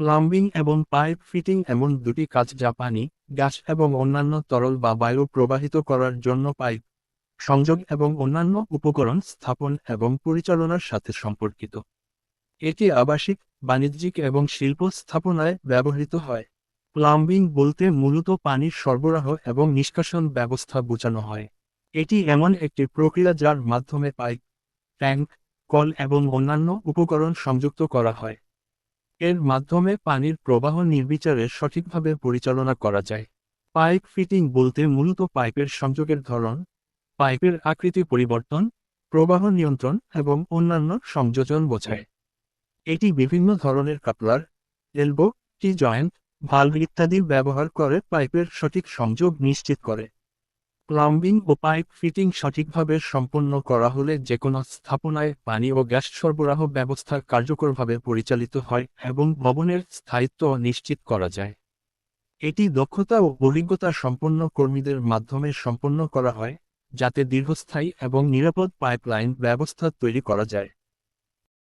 Plumbing এবং pipe fitting এমন দুটি কাজ যা পানি, গ্যাস এবং অন্যান্য তরল বা বায়ু প্রবাহিত করার জন্য পাইপ, সংযোগ এবং অন্যান্য উপকরণ স্থাপন এবং পরিচালনার সাথে সম্পর্কিত। এটি আবাসিক, বাণিজ্যিক এবং শিল্প স্থাপনায় ব্যবহৃত হয়। প্লাম্বিং বলতে মূলত পানির সরবরাহ এবং নিষ্কাশন ব্যবস্থা বোঝানো হয়। এটি এমন একটি প্রক্রিয়া যার মাধ্যমে পাইপ, ট্যাঙ্ক, কল এবং অন্যান্য উপকরণ সংযুক্ত করা হয়। এর মাধ্যমে পানির প্রবাহ নির্বিচারে সঠিকভাবে পরিচালনা করা যায়। পাইপ ফিটিং বলতে মূলত পাইপের সংযোগের ধরন, পাইপের আকৃতি পরিবর্তন, প্রবাহ নিয়ন্ত্রণ এবং অন্যান্য সংযোজন বোঝায়। এটি বিভিন্ন ধরনের coupler, elbow, tee joint valve ইত্যাদি ব্যবহার করে পাইপের সঠিক সংযোগ নিশ্চিত করে। প্লাম্বিং ও পাইপ ফিটিং সঠিকভাবে সম্পন্ন করা হলে যে কোনো স্থাপনায় পানি ও গ্যাস সরবরাহ ব্যবস্থা কার্যকরভাবে পরিচালিত হয় এবং ভবনের স্থায়িত্ব নিশ্চিত করা যায়। এটি দক্ষতা ও অভিজ্ঞতা সম্পন্ন কর্মীদের মাধ্যমে সম্পন্ন করা হয়, যাতে দীর্ঘস্থায়ী এবং নিরাপদ পাইপলাইন ব্যবস্থা তৈরি করা যায়।